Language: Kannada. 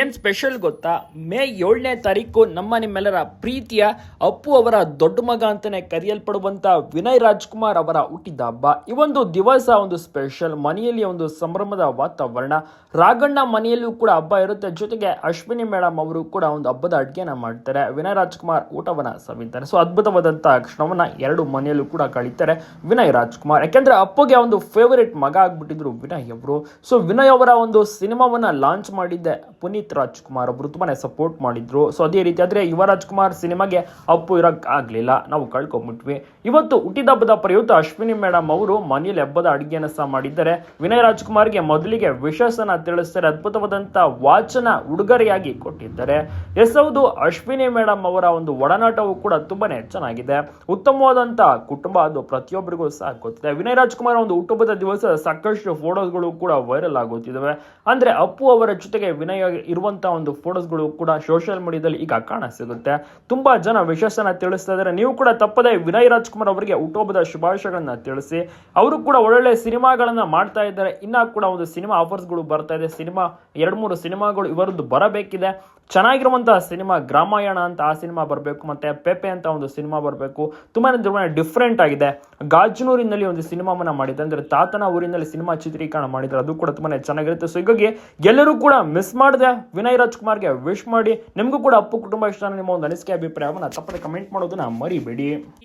ಏನ್ ಸ್ಪೆಷಲ್ ಗೊತ್ತಾ? ಮೇ ಏಳನೇ ತಾರೀಕು ನಮ್ಮ ನಿಮ್ಮೆಲ್ಲರ ಪ್ರೀತಿಯ ಅಪ್ಪು ಅವರ ದೊಡ್ಡ ಮಗ ಅಂತಾನೆ ಕರೆಯಲ್ಪಡುವಂತ ವಿನಯ್ ರಾಜ್ಕುಮಾರ್ ಅವರ ಹುಟ್ಟಿದ ಹಬ್ಬ. ಈ ಒಂದು ದಿವಸ ಒಂದು ಸ್ಪೆಷಲ್ ಮನೆಯಲ್ಲಿ ಒಂದು ಸಂಭ್ರಮದ ವಾತಾವರಣ. ರಾಘಣ್ಣ ಮನೆಯಲ್ಲೂ ಕೂಡ ಹಬ್ಬ ಇರುತ್ತೆ. ಜೊತೆಗೆ ಅಶ್ವಿನಿ ಮೇಡಮ್ ಅವರು ಕೂಡ ಒಂದು ಹಬ್ಬದ ಅಡುಗೆನ ಮಾಡ್ತಾರೆ. ವಿನಯ್ ರಾಜ್ಕುಮಾರ್ ಊಟವನ್ನ ಸವಿತಾರೆ. ಸೊ ಅದ್ಭುತವಾದಂತಹ ಕ್ಷಣವನ್ನ ಎರಡು ಮನೆಯಲ್ಲೂ ಕೂಡ ಕಳೀತಾರೆ ವಿನಯ್ ರಾಜ್ಕುಮಾರ್. ಯಾಕೆಂದ್ರೆ ಅಪ್ಪಗೆ ಒಂದು ಫೇವರೇಟ್ ಮಗ ಆಗಿಬಿಟ್ಟಿದ್ರು ವಿನಯ್ ಅವರು. ಸೊ ವಿನಯ್ ಅವರ ಒಂದು ಸಿನಿಮಾವನ್ನ ಲಾಂಚ್ ಮಾಡಿದ್ದೆ ಪುನೀತ್ ರಾಜ್ಕುಮಾರ್ ಅವರು ತುಂಬಾನೇ ಸಪೋರ್ಟ್ ಮಾಡಿದ್ರು. ಸೊ ಅದೇ ರೀತಿ ಆದ್ರೆ ಯುವ ರಾಜ್ಕುಮಾರ್ ಸಿನಿಮಾಗೆ ಅಪ್ಪು ಇರಕ್ ಆಗ್ಲಿಲ್ಲ. ನಾವು ಕಳ್ಕೊಂಡ್ಬಿಟ್ವಿ ಇವತ್ತು ಹುಟ್ಟಿದಬ್ಬದ ಪ್ರಯುಕ್ತ ಅಶ್ವಿನಿ ಮೇಡಮ್ ಅವರು ಮನೆಯಲ್ಲಿ ಹಬ್ಬದ ಅಡುಗೆಯನ್ನು ಸಹ ಮಾಡಿದ್ದಾರೆ. ವಿನಯ್ ರಾಜ್ಕುಮಾರ್ಗೆ ಮೊದಲಿಗೆ ವಿಶಸ್ಸನ್ನ ತಿಳಿಸ್ತಾರೆ. ಅದ್ಭುತವಾದಂಥ ವಾಚನ ಉಡುಗೊರೆಯಾಗಿ ಕೊಟ್ಟಿದ್ದಾರೆ. ಎಸ್, ಹೌದು, ಅಶ್ವಿನಿ ಮೇಡಮ್ ಅವರ ಒಂದು ಒಡನಾಟವು ಕೂಡ ತುಂಬಾನೇ ಚೆನ್ನಾಗಿದೆ. ಉತ್ತಮವಾದಂಥ ಕುಟುಂಬ ಅದು ಪ್ರತಿಯೊಬ್ಬರಿಗೂ ಸಹ ಗೊತ್ತಿದೆ. ವಿನಯ್ ರಾಜ್ಕುಮಾರ್ ಒಂದು ಹುಟ್ಟುಹಬ್ಬದ ದಿವಸ ಸಾಕಷ್ಟು ಫೋಟೋಸ್ಗಳು ಕೂಡ ವೈರಲ್ ಆಗುತ್ತಿದ್ದಾವೆ. ಅಂದ್ರೆ ಅಪ್ಪು ಅವರ ಜೊತೆಗೆ ವಿನಯ್ ಇರುವಂತಹ ಒಂದು ಫೋಟೋಸ್ಗಳು ಕೂಡ ಸೋಷಿಯಲ್ ಮೀಡಿಯಾದಲ್ಲಿ ಈಗ ಕಾಣ ಸಿಗುತ್ತೆ ತುಂಬಾ ಜನ ವಿಶೇಷನ ತಿಳಿಸ್ತಾ ಇದ್ದಾರೆ. ನೀವು ಕೂಡ ತಪ್ಪದೆ ವಿನಯ್ ರಾಜ್ಕುಮಾರ್ ಅವರಿಗೆ ಹುಟ್ಟುಹಬ್ಬದ ಶುಭಾಶಯಗಳನ್ನ ತಿಳಿಸಿ. ಅವರು ಕೂಡ ಒಳ್ಳೊಳ್ಳೆ ಸಿನಿಮಾಗಳನ್ನ ಮಾಡ್ತಾ ಇದ್ದಾರೆ. ಇನ್ನ ಕೂಡ ಒಂದು ಸಿನಿಮಾ ಆಫರ್ಸ್ಗಳು ಬರ್ತಾ ಇದೆ. ಸಿನಿಮಾ, ಎರಡು ಮೂರು ಸಿನಿಮಾಗಳು ಇವರದ್ದು ಬರಬೇಕಿದೆ. ಚೆನ್ನಾಗಿರುವಂತಹ ಸಿನಿಮಾ ಗ್ರಾಮಾಯಣ ಅಂತ ಆ ಸಿನಿಮಾ ಬರಬೇಕು. ಮತ್ತೆ ಪೆಪೆ ಅಂತ ಒಂದು ಸಿನಿಮಾ ಬರಬೇಕು. ತುಂಬಾನೇ ತುಂಬಾ ಡಿಫ್ರೆಂಟ್ ಆಗಿದೆ. ಗಾಜನೂರಿನಲ್ಲಿ ಒಂದು ಸಿನಿಮಾವನ್ನ ಮಾಡಿದ್ದಾರೆ. ಅಂದ್ರೆ ತಾತನ ಊರಿನಲ್ಲಿ ಸಿನಿಮಾ ಚಿತ್ರೀಕರಣ ಮಾಡಿದ್ದಾರೆ. ಅದು ಕೂಡ ತುಂಬಾನೇ ಚೆನ್ನಾಗಿರುತ್ತೆ. ಸೊ ಹೀಗಾಗಿ ಎಲ್ಲರೂ ಕೂಡ ಮಿಸ್ ಮಾಡದೆ ವಿನಯ್ ರಾಜ್ಕುಮಾರ್ಗೆ ವಿಶ್ ಮಾಡಿ. ನಿಮಗೂ ಕೂಡ ಅಪ್ಪು ಕುಟುಂಬ ಇಷ್ಟ ನಿಮ್ಮ ಒಂದು ಅನಿಸಿಕೆ, ಅಭಿಪ್ರಾಯವನ್ನು ತಪ್ಪದೆ ಕಮೆಂಟ್ ಮಾಡೋದನ್ನ ಮರಿಬೇಡಿ.